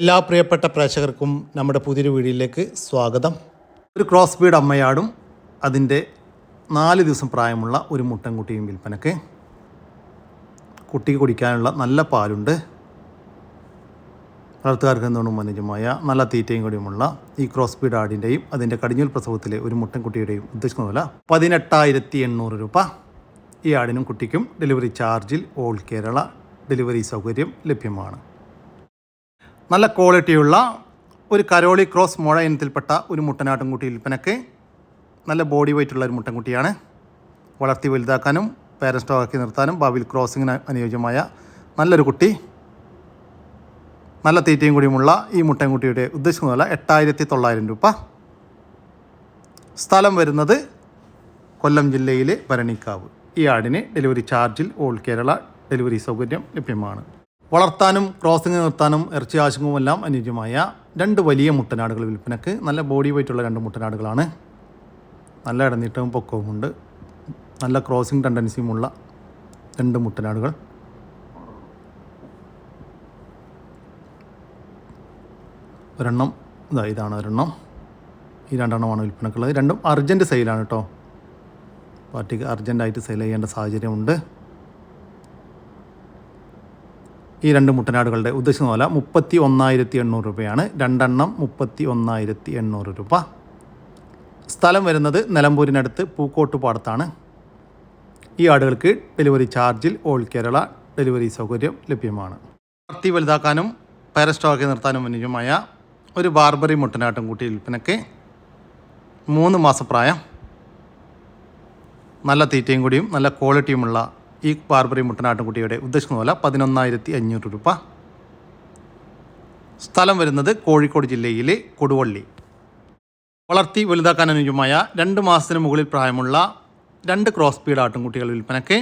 എല്ലാ പ്രിയപ്പെട്ട പ്രേക്ഷകർക്കും നമ്മുടെ പുതിയൊരു വീഡിയോയിലേക്ക് സ്വാഗതം. ഒരു ക്രോസ് ബീഡ് അമ്മയാടും അതിന്റെ നാല് ദിവസം പ്രായമുള്ള ഒരു മുട്ടൻകുട്ടിയും വിൽപ്പനക്ക്. കുട്ടിക്ക് കുടിക്കാനുള്ള നല്ല പാലുണ്ട്. വളർത്തുകാർക്ക് എന്തുകൊണ്ടും അനുജമായ നല്ല തീറ്റയും കൂടിയുമുള്ള ഈ ക്രോസ് ബീഡ് ആടിന്റെയും അതിന്റെ കടിഞ്ഞൂൽ പ്രസവത്തിലെ ഒരു മുട്ടൻകുട്ടിയുടെയും ഉദ്ദേശിക്കുന്ന വില പതിനെട്ടായിരത്തി എണ്ണൂറ് രൂപ. ഈ ആടിനും കുട്ടിക്കും ഡെലിവറി ചാർജിൽ ഓൾ കേരള ഡെലിവറി സൗകര്യം ലഭ്യമാണ്. നല്ല ക്വാളിറ്റിയുള്ള ഒരു കരോളി ക്രോസ് മുഴ ഇനത്തിൽപ്പെട്ട ഒരു മുട്ടനാട്ടുംകുട്ടി വിൽപ്പനക്ക് നല്ല ബോഡി വെയിറ്റ് ഉള്ള ഒരു മുട്ടൻകുട്ടിയാണ്. വളർത്തി വലുതാക്കാനും പേരൻസ് സ്റ്റോക്കാക്കി നിർത്താനും ഭാവിയിൽ ക്രോസിങ്ങിന് അനുയോജ്യമായ നല്ലൊരു കുട്ടി. നല്ല തീറ്റയും കൂടിയുമുള്ള ഈ മുട്ടൻകുട്ടിയുടെ ഉദ്ദേശിക്കുന്ന വില എട്ടായിരത്തി തൊള്ളായിരം രൂപ. സ്ഥലം വരുന്നത് കൊല്ലം ജില്ലയിലെ ഭരണിക്കാവ്. ഈ ആടിന് ഡെലിവറി ചാർജിൽ ഓൾ കേരള ഡെലിവറി സൗകര്യം ലഭ്യമാണ്. വളർത്താനും ക്രോസിംഗ് നിർത്താനും ഇറച്ചി ആശങ്കവുമെല്ലാം അനുയോജ്യമായ രണ്ട് വലിയ മുട്ടനാടുകൾ വിൽപ്പനക്ക്. നല്ല ബോഡി വെയിറ്റുള്ള രണ്ട് മുട്ടനാടുകളാണ്. നല്ല ഇടനീട്ടവും പൊക്കവുമുണ്ട് നല്ല ക്രോസിംഗ് ടെൻഡൻസിയുമുള്ള രണ്ട് മുട്ടനാടുകൾ. ഒരെണ്ണം ഇതാ ഇതാണ് ഒരെണ്ണം. ഈ രണ്ടെണ്ണമാണ് വിൽപ്പനക്കുള്ളത്. രണ്ടും അർജന്റ് സെയിലാണ് കേട്ടോ. പാർട്ടിക്ക് അർജന്റായിട്ട് സെയിൽ ചെയ്യേണ്ട സാഹചര്യമുണ്ട്. ഈ രണ്ട് മുട്ടനാടുകളുടെ ഉദ്ദേശിക്കുന്ന പോലെ മുപ്പത്തി ഒന്നായിരത്തി എണ്ണൂറ് രൂപയാണ്. രണ്ടെണ്ണം മുപ്പത്തി ഒന്നായിരത്തി എണ്ണൂറ് രൂപ. സ്ഥലം വരുന്നത് നിലമ്പൂരിനടുത്ത് പൂക്കോട്ടുപാടത്താണ്. ഈ ആടുകൾക്ക് ഡെലിവറി ചാർജിൽ ഓൾ കേരള ഡെലിവറി സൗകര്യം ലഭ്യമാണ്. വളർത്തി വലുതാക്കാനും പാരസ്റ്റോക്കി നിർത്താനും അനുയോജ്യമായ ഒരു ബാർബറി മുട്ടനാട്ടും കൂട്ടി വിൽപ്പനയ്ക്ക് മൂന്ന് മാസപ്രായം. നല്ല തീറ്റയും കൂടിയും നല്ല ക്വാളിറ്റിയുമുള്ള ഈ പാർബറി മുട്ടനാട്ടുംകുട്ടിയുടെ ഉദ്ദേശിക്കുന്ന പോലെ പതിനൊന്നായിരത്തി അഞ്ഞൂറ് രൂപ. സ്ഥലം വരുന്നത് കോഴിക്കോട് ജില്ലയിലെ കൊടുവള്ളി. വളർത്തി വലുതാക്കാൻ അനുയോജ്യമായ രണ്ട് മാസത്തിന് മുകളിൽ പ്രായമുള്ള രണ്ട് ക്രോസ് ബീഡ് ആട്ടുംകുട്ടികൾ വിൽപ്പനയ്ക്ക്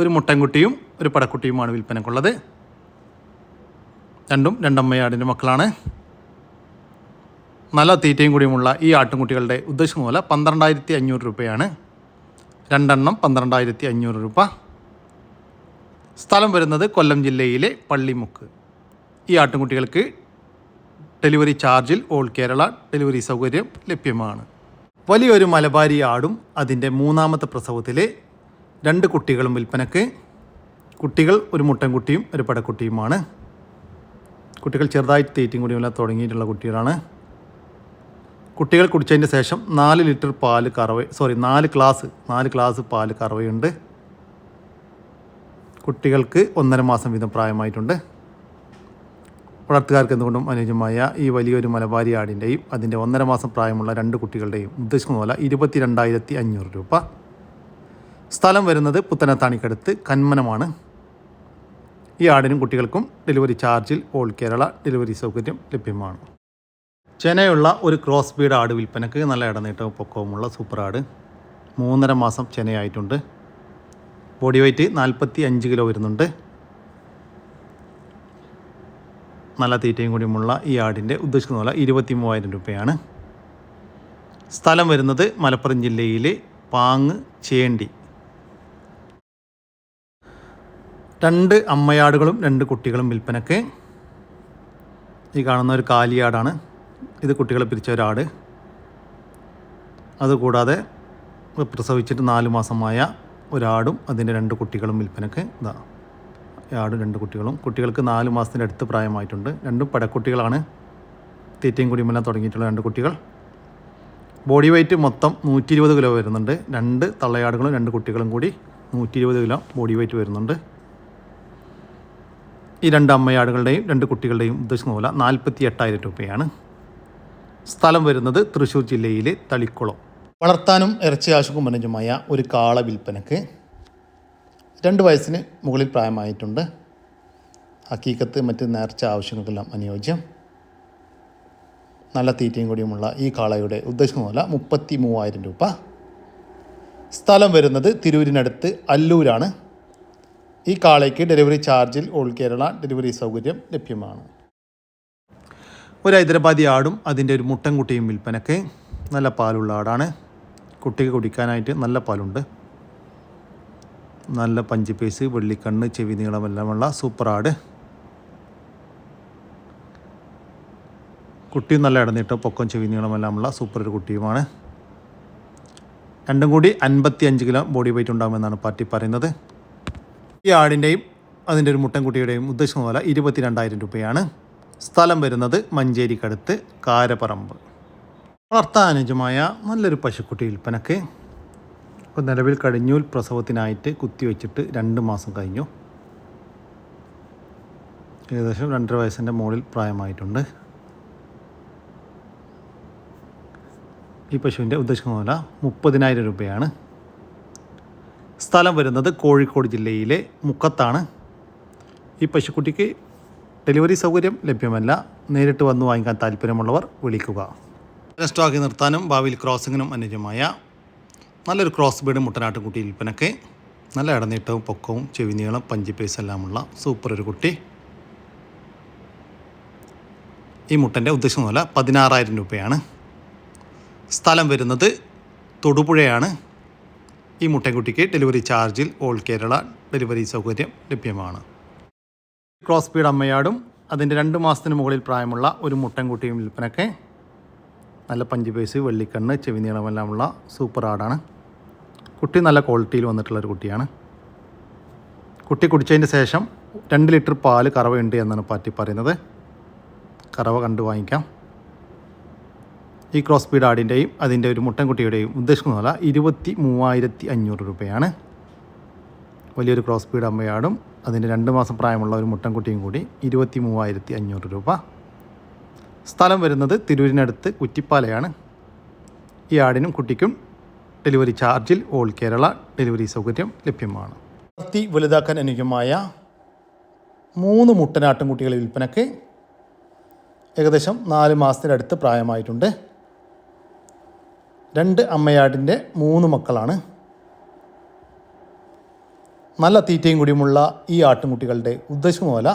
ഒരു മുട്ടൻകുട്ടിയും ഒരു പടക്കുട്ടിയുമാണ് വിൽപ്പനക്കുള്ളത് രണ്ടും രണ്ടമ്മയാടിന്റെ മക്കളാണ്. നല്ല തീറ്റയും കൂടിയുമുള്ള ഈ ആട്ടുംകുട്ടികളുടെ ഉദ്ദേശിക്കുന്ന പോലെ പന്ത്രണ്ടായിരത്തി അഞ്ഞൂറ് രൂപയാണ്. രണ്ടെണ്ണം പന്ത്രണ്ടായിരത്തി അഞ്ഞൂറ് രൂപ. സ്ഥലം വരുന്നത് കൊല്ലം ജില്ലയിലെ പള്ളിമുക്ക്. ഈ ആട്ടുംകുട്ടികൾക്ക് ഡെലിവറി ചാർജിൽ ഓൾ കേരള ഡെലിവറി സൗകര്യം ലഭ്യമാണ്. വലിയൊരു മലബാരി ആടും അതിന്റെ മൂന്നാമത്തെ പ്രസവത്തിലെ രണ്ട് കുട്ടികളും വിൽപ്പനക്ക്. കുട്ടികൾ ഒരു മുട്ടൻകുട്ടിയും ഒരു പടക്കുട്ടിയുമാണ്. കുട്ടികൾ ചെറുതായിട്ട് തീറ്റയും കൂടിയും തുടങ്ങിയിട്ടുള്ള കുട്ടികളാണ്. കുട്ടികൾ കുടിച്ചതിന് ശേഷം നാല് ലിറ്റർ പാൽ കറവ സോറി നാല് ഗ്ലാസ് നാല് ഗ്ലാസ് പാൽ കറവയുണ്ട്. കുട്ടികൾക്ക് ഒന്നര മാസം വീതം പ്രായമായിട്ടുണ്ട്. വളർത്തുകാർക്ക് എന്തുകൊണ്ടും അനുയോജ്യമായ ഈ വലിയൊരു മലബാരി ആടിന്റെയും അതിന്റെ ഒന്നര മാസം പ്രായമുള്ള രണ്ട് കുട്ടികളുടെയും ഉദ്ദേശിക്കുന്ന പോലെ ഇരുപത്തി രണ്ടായിരത്തി അഞ്ഞൂറ് രൂപ. സ്ഥലം വരുന്നത് പുത്തനത്താണിക്കടുത്ത് കന്മനമാണ്. ഈ ആടിനും കുട്ടികൾക്കും ഡെലിവറി ചാർജിൽ ഓൾ കേരള ഡെലിവറി സൗകര്യം ലഭ്യമാണ്. ചെനയുള്ള ഒരു ക്രോസ് ബീഡ് ആട് വിൽപ്പനക്ക് നല്ല ഇടനീട്ടവും പൊക്കവുമുള്ള സൂപ്പർ ആട് മൂന്നര മാസം ചെനയായിട്ടുണ്ട് ബോഡി വെയ്റ്റ് നാൽപ്പത്തി അഞ്ച് കിലോ വരുന്നുണ്ട്. നല്ല തീറ്റയും കൂടിയുമുള്ള ഈ ആടിന്റെ ഉദ്ദേശിക്കുന്ന പോലെ ഇരുപത്തി മൂവായിരം രൂപയാണ്. സ്ഥലം വരുന്നത് മലപ്പുറം ജില്ലയിലെ പാങ് ചേണ്ടി. രണ്ട് അമ്മയാടുകളും രണ്ട് കുട്ടികളും വിൽപ്പനക്ക്. ഈ കാണുന്ന ഒരു കാലിയാടാണ് ഇത് കുട്ടികളെ പിരിച്ച ഒരാട് അതുകൂടാതെ പ്രസവിച്ചിട്ട് നാല് മാസമായ ഒരാടും അതിന്റെ രണ്ട് കുട്ടികളും വിൽപ്പനക്ക് ഇതാ. ആടും രണ്ട് കുട്ടികളും. കുട്ടികൾക്ക് നാല് മാസത്തിന്റെ അടുത്ത് പ്രായമായിട്ടുണ്ട്. രണ്ടും പടക്കുട്ടികളാണ്. തീറ്റയും കുടിയുമെല്ലാം തുടങ്ങിയിട്ടുള്ള രണ്ട് കുട്ടികൾ. ബോഡി വെയ്റ്റ് മൊത്തം നൂറ്റി ഇരുപത് കിലോ വരുന്നുണ്ട്. രണ്ട് തള്ളയാടുകളും രണ്ട് കുട്ടികളും കൂടി നൂറ്റി ഇരുപത് കിലോ ബോഡി വെയ്റ്റ് വരുന്നുണ്ട്. ഈ രണ്ട് അമ്മയാടുകളുടെയും രണ്ട് കുട്ടികളുടെയും ഉദ്ദേശിക്കുന്ന പോലെ നാൽപ്പത്തി എട്ടായിരം രൂപയാണ്. സ്ഥലം വരുന്നത് തൃശ്ശൂർ ജില്ലയിലെ തളിക്കുളം. വളർത്താനും ഇറച്ചി ആശുക്കും അനുജമായ ഒരു കാള വിൽപ്പനക്ക് രണ്ട് വയസ്സിന് മുകളിൽ പ്രായമായിട്ടുണ്ട്. ഹക്കീക്കത്ത് മറ്റ് നേർച്ച ആവശ്യങ്ങൾക്കെല്ലാം അനുയോജ്യം. നല്ല തീറ്റയും കൂടിയുമുള്ള ഈ കാളയുടെ ഉദ്ദേശിക്കുന്ന പോലെ മുപ്പത്തി മൂവായിരം രൂപ. സ്ഥലം വരുന്നത് തിരൂരിനടുത്ത് അല്ലൂരാണ്. ഈ കാളയ്ക്ക് ഡെലിവറി ചാർജിൽ ഓൾ കേരള ഡെലിവറി സൗകര്യം ലഭ്യമാണ്. ഒരു ഹൈദരാബാദി ആടും അതിന്റെ ഒരു മുട്ടൻകുട്ടിയും വിൽപ്പനക്ക്. നല്ല പാലുള്ള ആടാണ്. കുട്ടിക്ക് കുടിക്കാനായിട്ട് നല്ല പാലുണ്ട്. നല്ല പഞ്ചിപ്പേസ് വെള്ളിക്കണ്ണ് ചെവി നീളമെല്ലാമുള്ള സൂപ്പർ ആട് കുട്ടിയും നല്ല ഇടന്നിട്ട് പൊക്കം ചെവി നീളമെല്ലാമുള്ള സൂപ്പർ ഒരു കുട്ടിയുമാണ്. രണ്ടും കൂടി അൻപത്തി അഞ്ച് കിലോ ബോഡി വെയിറ്റ് ഉണ്ടാകുമെന്നാണ് പാർട്ടി പറയുന്നത്. ഈ ആടിന്റെയും അതിന്റെ ഒരു മുട്ടൻകുട്ടിയുടെയും ഉദ്ദേശം പോലെ ഇരുപത്തിരണ്ടായിരം രൂപയാണ്. സ്ഥലം വരുന്നത് മഞ്ചേരിക്കടുത്ത് കാരപ്പറമ്പ് വളർത്താനുജമായ നല്ലൊരു പശുക്കുട്ടി വിൽപ്പനക്ക് ഇപ്പോൾ നിലവിൽ കടിഞ്ഞൂൽ പ്രസവത്തിനായിട്ട് കുത്തിവെച്ചിട്ട് രണ്ട് മാസം കഴിഞ്ഞു. ഏകദേശം രണ്ടര വയസ്സിന്റെ മുകളിൽ പ്രായമായിട്ടുണ്ട്. ഈ പശുവിന്റെ ഉദ്ദേശിക്കുന്ന വില മുപ്പതിനായിരം രൂപയാണ്. സ്ഥലം വരുന്നത് കോഴിക്കോട് ജില്ലയിലെ മുക്കത്താണ്. ഈ പശുക്കുട്ടിക്ക് ഡെലിവറി സൗകര്യം ലഭ്യമല്ല. നേരിട്ട് വന്ന് വാങ്ങിക്കാൻ താല്പര്യമുള്ളവർ വിളിക്കുക. സ്റ്റോക്കി നിർത്താനും ഭാവിയിൽ ക്രോസിങ്ങിനും അനുയോജ്യമായ നല്ലൊരു ക്രോസ് ബീഡ് മുട്ടനാട്ടുകുട്ടി വിൽപ്പനക്ക് നല്ല ഇടനീട്ടവും പൊക്കവും ചെവിനീളം പഞ്ചിപ്പേസ് എല്ലാമുള്ള സൂപ്പർ ഒരു കുട്ടി. ഈ മുട്ടന്റെ ഉദ്ദേശം വില പതിനാറായിരം രൂപയാണ്. സ്ഥലം വരുന്നത് തൊടുപുഴയാണ്. ഈ മുട്ടൻകുട്ടിക്ക് ഡെലിവറി ചാർജിൽ ഓൾ കേരള ഡെലിവറി സൗകര്യം ലഭ്യമാണ്. ക്രോസ് സ്പീഡ് അമ്മയാടും അതിന്റെ രണ്ട് മാസത്തിന് മുകളിൽ പ്രായമുള്ള ഒരു മുട്ടൻകുട്ടിയും വിൽപ്പനയ്ക്ക് നല്ല പഞ്ചുപേസ് വെള്ളിക്കണ്ണ് ചെവി നീളമെല്ലാമുള്ള സൂപ്പർ ആടാണ് കുട്ടി നല്ല ക്വാളിറ്റിയിൽ വന്നിട്ടുള്ളൊരു കുട്ടിയാണ്. കുട്ടി കുടിച്ചതിന് ശേഷം രണ്ട് ലിറ്റർ പാൽ കറവയുണ്ട് എന്നാണ് പാറ്റി പറയുന്നത്. കറവ കണ്ടു വാങ്ങിക്കാം. ഈ ക്രോസ് ബീഡ് ആടിന്റെയും അതിന്റെ ഒരു മുട്ടൻകുട്ടിയുടെയും ഉദ്ദേശിക്കുന്ന വില ഇരുപത്തി മൂവായിരത്തി അഞ്ഞൂറ് രൂപയാണ്. വലിയൊരു ക്രോസ് ബീഡ് അമ്മയാടും അതിന്റെ രണ്ട് മാസം പ്രായമുള്ള ഒരു മുട്ടൻകുട്ടിയും കൂടി ഇരുപത്തി മൂവായിരത്തി അഞ്ഞൂറ് രൂപ. സ്ഥലം വരുന്നത് തിരൂരിനടുത്ത് കുറ്റിപ്പാലയാണ്. ഈ ആടിനും കുട്ടിക്കും ഡെലിവറി ചാർജിൽ ഓൾ കേരള ഡെലിവറി സൗകര്യം ലഭ്യമാണ്. വളർത്തി വലുതാക്കാൻ അനുയോജ്യമായ മൂന്ന് മുട്ടനാട്ടും കുട്ടികളെ വിൽപ്പനയ്ക്ക് ഏകദേശം നാല് മാസത്തിനടുത്ത് പ്രായമായിട്ടുണ്ട്. രണ്ട് അമ്മയാടിന്റെ മൂന്ന് മക്കളാണ്. നല്ല തീറ്റയും കൂടിയുമുള്ള ഈ ആട്ടിൻകുട്ടികളുടെ ഉദ്ദേശം വില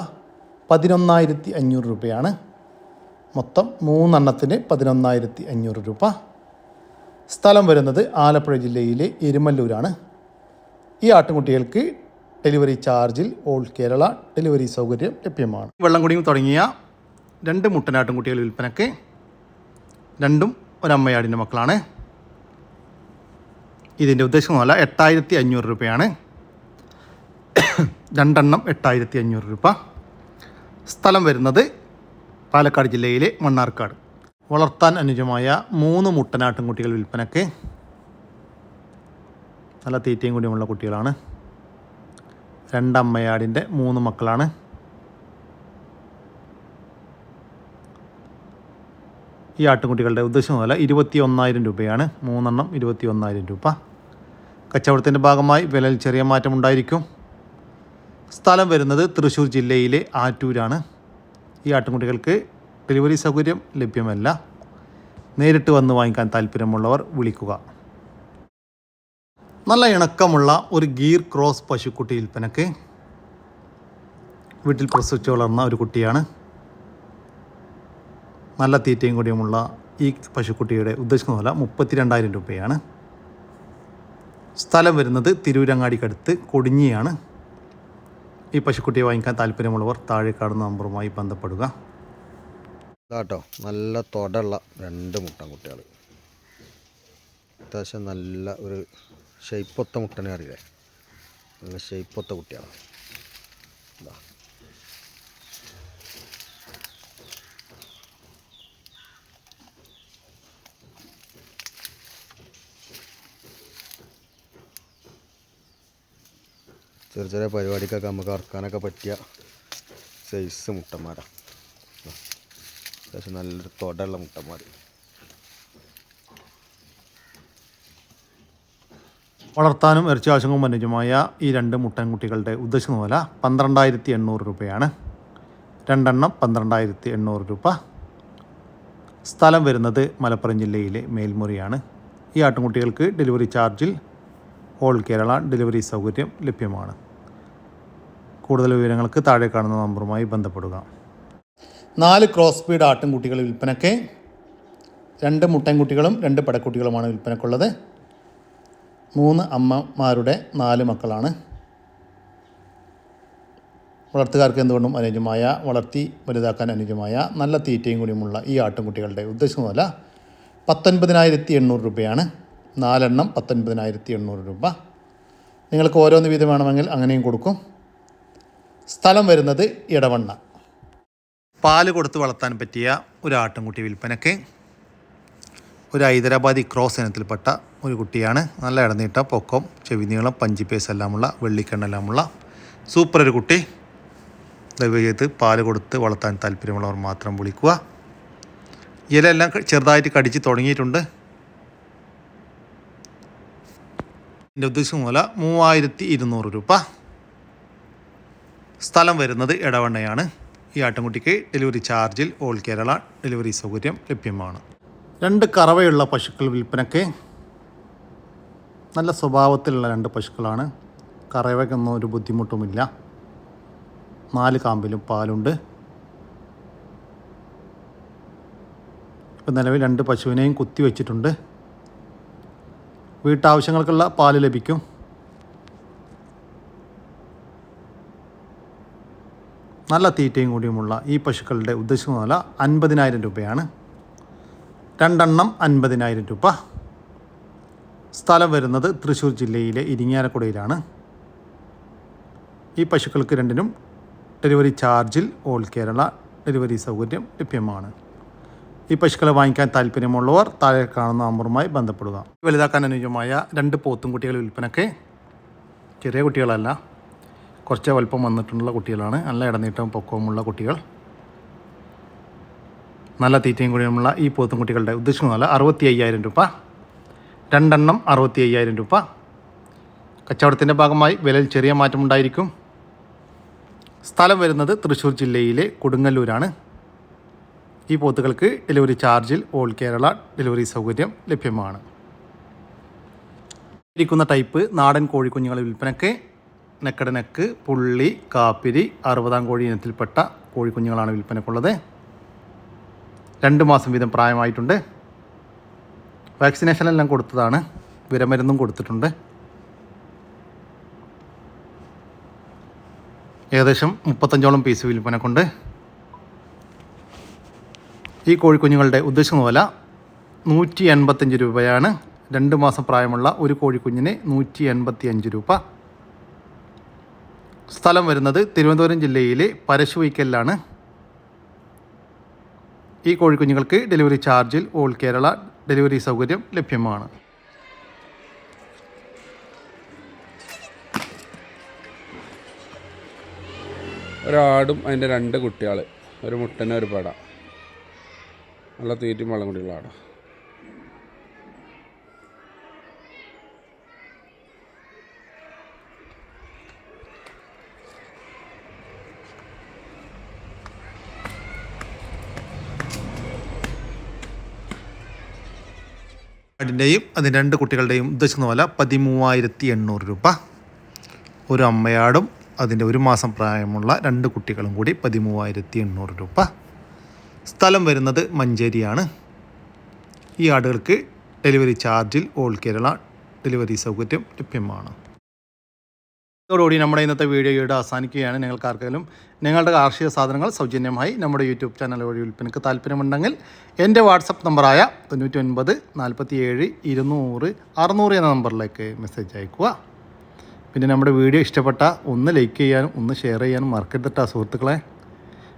പതിനൊന്നായിരത്തി അഞ്ഞൂറ് രൂപയാണ്. മൊത്തം മൂന്നെണ്ണത്തിന് പതിനൊന്നായിരത്തി അഞ്ഞൂറ് രൂപ. സ്ഥലം വരുന്നത് ആലപ്പുഴ ജില്ലയിലെ എരുമല്ലൂരാണ്. ഈ ആട്ടുകുട്ടികൾക്ക് ഡെലിവറി ചാർജിൽ ഓൾ കേരള ഡെലിവറി സൗകര്യം ലഭ്യമാണ്. വെള്ളം കുടിയും തുടങ്ങിയ രണ്ട് മുട്ടനാട്ടുംകുട്ടികൾ വിൽപ്പനക്ക് രണ്ടും ഒരമ്മയാടിന്റെ മക്കളാണ്. ഇതിന്റെ ഉദ്ദേശം എന്നല്ല എട്ടായിരത്തി അഞ്ഞൂറ് രൂപയാണ്. രണ്ടെണ്ണം എട്ടായിരത്തി അഞ്ഞൂറ് രൂപ. സ്ഥലം വരുന്നത് പാലക്കാട് ജില്ലയിലെ മണ്ണാർക്കാട്. വളർത്താൻ അനുജമായ മൂന്ന് മുട്ടനാട്ടിൻകുട്ടികൾ വിൽപ്പനയ്ക്ക് നല്ല തീറ്റയും കൂടിയുമുള്ള കുട്ടികളാണ്. രണ്ടമ്മയാടിന്റെ മൂന്ന് മക്കളാണ്. ഈ ആട്ടുകുട്ടികളുടെ ഉദ്ദേശം വില ഇരുപത്തി ഒന്നായിരം രൂപയാണ്. മൂന്നെണ്ണം ഇരുപത്തി ഒന്നായിരം രൂപ. കച്ചവടത്തിന്റെ ഭാഗമായി വിലയിൽ ചെറിയ മാറ്റമുണ്ടായിരിക്കും. സ്ഥലം വരുന്നത് തൃശ്ശൂർ ജില്ലയിലെ ആറ്റൂരാണ്. ഈ ആട്ടിൻകുട്ടികൾക്ക് ഡെലിവറി സൗകര്യം ലഭ്യമല്ല. നേരിട്ട് വന്ന് വാങ്ങിക്കാൻ താല്പര്യമുള്ളവർ വിളിക്കുക. നല്ല ഇണക്കമുള്ള ഒരു ഗീർ ക്രോസ് പശുക്കുട്ടി വിൽപ്പനക്ക് വീട്ടിൽ പ്രസവിച്ച് വളർന്ന ഒരു കുട്ടിയാണ്. നല്ല തീറ്റയും കൂടിയുമുള്ള ഈ പശുക്കുട്ടിയുടെ ഉദ്ദേശിക്കുന്ന വില മുപ്പത്തി രണ്ടായിരം രൂപയാണ്. സ്ഥലം വരുന്നത് തിരൂരങ്ങാടിക്കടുത്ത് കൊടിഞ്ഞിയാണ്. ഈ പശുക്കുട്ടിയെ വാങ്ങിക്കാൻ താല്പര്യമുള്ളവർ താഴെ കാണുന്ന നമ്പറുമായി ബന്ധപ്പെടുക. ഇതാട്ടോ നല്ല തൊടുള്ള രണ്ട് മുട്ടൻകുട്ടികൾ അത്യാവശ്യം നല്ല ഒരു ഷെയ്പ്പൊത്ത മുട്ടനെ അറിയില്ലേ? നല്ല ഷെയ്പ്പൊത്ത കുട്ടികളാണ്. ഇതാ. ചെറിയ ചെറിയ പരിപാടിക്കൊക്കെ നമുക്ക് ഇറക്കാനൊക്കെ പറ്റിയ സൈസ് മുട്ടന്മാരാണ് അത്യാവശ്യം നല്ലൊരു തൊടുള്ള മുട്ടന്മാർ വളർത്താനും ഇറച്ചി ആവശ്യങ്ങളും അനുജമായ ഈ രണ്ട് മുട്ടൻകുട്ടികളുടെ ഉദ്ദേശിക്കുന്ന വില പന്ത്രണ്ടായിരത്തി എണ്ണൂറ് രൂപയാണ്. രണ്ടെണ്ണം പന്ത്രണ്ടായിരത്തി എണ്ണൂറ് രൂപ. സ്ഥലം വരുന്നത് മലപ്പുറം ജില്ലയിലെ മേൽമുറിയാണ്. ഈ ആട്ടിൻകുട്ടികൾക്ക് ഡെലിവറി ചാർജിൽ ഓൾ കേരള ഡെലിവറി സൗകര്യം ലഭ്യമാണ്. കൂടുതൽ വിവരങ്ങൾക്ക് താഴെ കാണുന്ന നമ്പറുമായി ബന്ധപ്പെടുക. നാല് ക്രോസ് സ്പീഡ് ആട്ടിൻകുട്ടികൾ വിൽപ്പനയ്ക്ക് രണ്ട് മുട്ടൻകുട്ടികളും രണ്ട് പടക്കുട്ടികളുമാണ് വിൽപ്പനക്കുള്ളത് മൂന്ന് അമ്മമാരുടെ നാല് മക്കളാണ്. വളർത്തുകാർക്ക് എന്തുകൊണ്ടും അനുയോജ്യമായ വളർത്തി വലുതാക്കാൻ അനുയോജ്യമായ നല്ല തീറ്റയും കൂടിയുമുള്ള ഈ ആട്ടിൻകുട്ടികളുടെ ഉദ്ദേശമല്ല പത്തൊൻപതിനായിരത്തി എണ്ണൂറ് രൂപയാണ്. നാലെണ്ണം പത്തൊൻപതിനായിരത്തി എണ്ണൂറ് രൂപ. നിങ്ങൾക്ക് ഓരോന്ന് വീതം വേണമെങ്കിൽ അങ്ങനെയും കൊടുക്കും. സ്ഥലം വരുന്നത് ഇടവണ്ണ. പാൽ കൊടുത്ത് വളർത്താൻ പറ്റിയ ഒരു ആട്ടിൻകുട്ടി വിൽപ്പനയ്ക്ക് ഒരു ഹൈദരാബാദി ക്രോസ് ഇനത്തിൽപ്പെട്ട ഒരു കുട്ടിയാണ്. നല്ല ഇടനീട്ട പൊക്കം ചെവിനീളം പഞ്ചിപ്പേസ് എല്ലാമുള്ള വെള്ളിക്കണ്ണെല്ലാമുള്ള സൂപ്പർ ഒരു കുട്ടി. ദയവ് ചെയ്ത് പാൽ കൊടുത്ത് വളർത്താൻ താല്പര്യമുള്ളവർ മാത്രം വിളിക്കുക. ഇലയെല്ലാം ചെറുതായിട്ട് കടിച്ച് തുടങ്ങിയിട്ടുണ്ട്. എന്റെ ഉദ്ദേശം മൂല മൂവായിരത്തി ഇരുന്നൂറ് രൂപ. സ്ഥലം വരുന്നത് ഇടവണ്ണയാണ് ഈ ആട്ടിൻകുട്ടിക്ക് ഡെലിവറി ചാർജിൽ ഓൾ കേരള ഡെലിവറി സൗകര്യം ലഭ്യമാണ്. രണ്ട് കറവയുള്ള പശുക്കൾ വിൽപ്പനയ്ക്ക് നല്ല സ്വഭാവത്തിലുള്ള രണ്ട് പശുക്കളാണ്. കറവയ്ക്കൊന്നും ഒരു ബുദ്ധിമുട്ടുമില്ല. നാല് കാമ്പിലും പാലുണ്ട്. ഇപ്പം നിലവിൽ രണ്ട് പശുവിനെയും കുത്തി വെച്ചിട്ടുണ്ട്. വീട്ടാവശ്യങ്ങൾക്കുള്ള പാൽ ലഭിക്കും. നല്ല തീറ്റയും കൂടിയുമുള്ള ഈ പശുക്കളുടെ ഉദ്ദേശിക്കുന്ന വില അൻപതിനായിരം രൂപയാണ്. രണ്ടെണ്ണം അൻപതിനായിരം രൂപ. സ്ഥലം വരുന്നത് തൃശ്ശൂർ ജില്ലയിലെ ഇരിങ്ങാലക്കുടയിലാണ്. ഈ പശുക്കൾക്ക് രണ്ടിനും ഡെലിവറി ചാർജിൽ ഓൾ കേരള ഡെലിവറി സൗകര്യം ലഭ്യമാണ്. ഈ പശുക്കളെ വാങ്ങിക്കാൻ താല്പര്യമുള്ളവർ താഴെ കാണുന്ന നമ്പറുമായി ബന്ധപ്പെടുക. വലുതാക്കാൻ അനുയോജ്യമായ രണ്ട് പോത്തും കുട്ടികൾ വിൽപ്പനയ്ക്ക് ചെറിയ കുട്ടികളല്ല കുറച്ച് വലുപ്പം വന്നിട്ടുള്ള കുട്ടികളാണ്. നല്ല ഇടനീട്ടവും പൊക്കവുമുള്ള കുട്ടികൾ. നല്ല തീറ്റയും കൂടിയുമുള്ള ഈ പോത്തും കുട്ടികളുടെ ഉദ്ദേശിക്കുന്ന നല്ല അറുപത്തി അയ്യായിരം രൂപ. രണ്ടെണ്ണം അറുപത്തി അയ്യായിരം രൂപ. കച്ചവടത്തിന്റെ ഭാഗമായി വിലയിൽ ചെറിയ മാറ്റമുണ്ടായിരിക്കും. സ്ഥലം വരുന്നത് തൃശ്ശൂർ ജില്ലയിലെ കൊടുങ്ങല്ലൂരാണ്. ഈ പോത്തുകൾക്ക് ഡെലിവറി ചാർജിൽ ഓൾ കേരള ഡെലിവറി സൗകര്യം ലഭ്യമാണ്. ഇരിക്കുന്ന ടൈപ്പ് നാടൻ കോഴിക്കുഞ്ഞുങ്ങളെ വിൽപ്പനയ്ക്ക് നെക്കടനക്ക് പുള്ളി കാപ്പിരി അറുപതാം കോഴി ഇനത്തിൽപ്പെട്ട കോഴിക്കുഞ്ഞുങ്ങളാണ് വിൽപ്പനക്കുള്ളത്. രണ്ട് മാസം വീതം പ്രായമായിട്ടുണ്ട്. വാക്സിനേഷൻ എല്ലാം കൊടുത്തതാണ്. വിരമരുന്നും കൊടുത്തിട്ടുണ്ട്. ഏകദേശം മുപ്പത്തഞ്ചോളം പീസ് വിൽപ്പനക്കുണ്ട്. ഈ കോഴിക്കുഞ്ഞുങ്ങളുടെ ഉദ്ദേശിക്കുന്ന വില നൂറ്റി എൺപത്തഞ്ച് രൂപയാണ്. രണ്ട് മാസം പ്രായമുള്ള ഒരു കോഴിക്കുഞ്ഞിന് നൂറ്റി എൺപത്തി അഞ്ച് രൂപ. സ്ഥലം വരുന്നത് തിരുവനന്തപുരം ജില്ലയിലെ പരശുവയ്ക്കലിലാണ് ഈ കോഴിക്കുഞ്ഞുങ്ങൾക്ക് ഡെലിവറി ചാർജിൽ ഓൾ കേരള ഡെലിവറി സൗകര്യം ലഭ്യമാണ്. ഒരാടും അതിന്റെ രണ്ട് കുട്ടികൾ ഒരു മുട്ടനൊരു ഒരു പട. നല്ല തീറ്റും വെള്ളം കൂടിയുള്ള ആടിന്റെയും അതിന്റെ രണ്ട് കുട്ടികളുടെയും ഉദ്ദേശിക്കുന്ന പോലെ പതിമൂവായിരത്തി എണ്ണൂറ് രൂപ. ഒരു അമ്മയാടും അതിന്റെ ഒരു മാസം പ്രായമുള്ള രണ്ട് കുട്ടികളും കൂടി പതിമൂവായിരത്തി എണ്ണൂറ് രൂപ. സ്ഥലം വരുന്നത് മഞ്ചേരിയാണ്. ഈ ആടുകൾക്ക് ഡെലിവറി ചാർജിൽ ഓൾ കേരള ഡെലിവറി സൗകര്യം ലഭ്യമാണ്. ഇതോടുകൂടി നമ്മുടെ ഇന്നത്തെ വീഡിയോയുടെ അവസാനിക്കുകയാണ്. നിങ്ങൾക്ക് ആർക്കെങ്കിലും നിങ്ങളുടെ കാർഷിക സാധനങ്ങൾ സൗജന്യമായി നമ്മുടെ യൂട്യൂബ് ചാനൽ വഴി വിൽപ്പനക്ക് താല്പര്യമുണ്ടെങ്കിൽ എന്റെ വാട്സപ്പ് നമ്പറായ തൊണ്ണൂറ്റി ഒൻപത് നാൽപ്പത്തി ഏഴ് ഇരുന്നൂറ് അറുന്നൂറ് എന്ന നമ്പറിലേക്ക് മെസ്സേജ് അയക്കുക പിന്നെ നമ്മുടെ വീഡിയോ ഇഷ്ടപ്പെട്ട ഒന്ന് ലൈക്ക് ചെയ്യാനും ഒന്ന് ഷെയർ ചെയ്യാനും മറക്കരുതട്ടാ സുഹൃത്തുക്കളെ.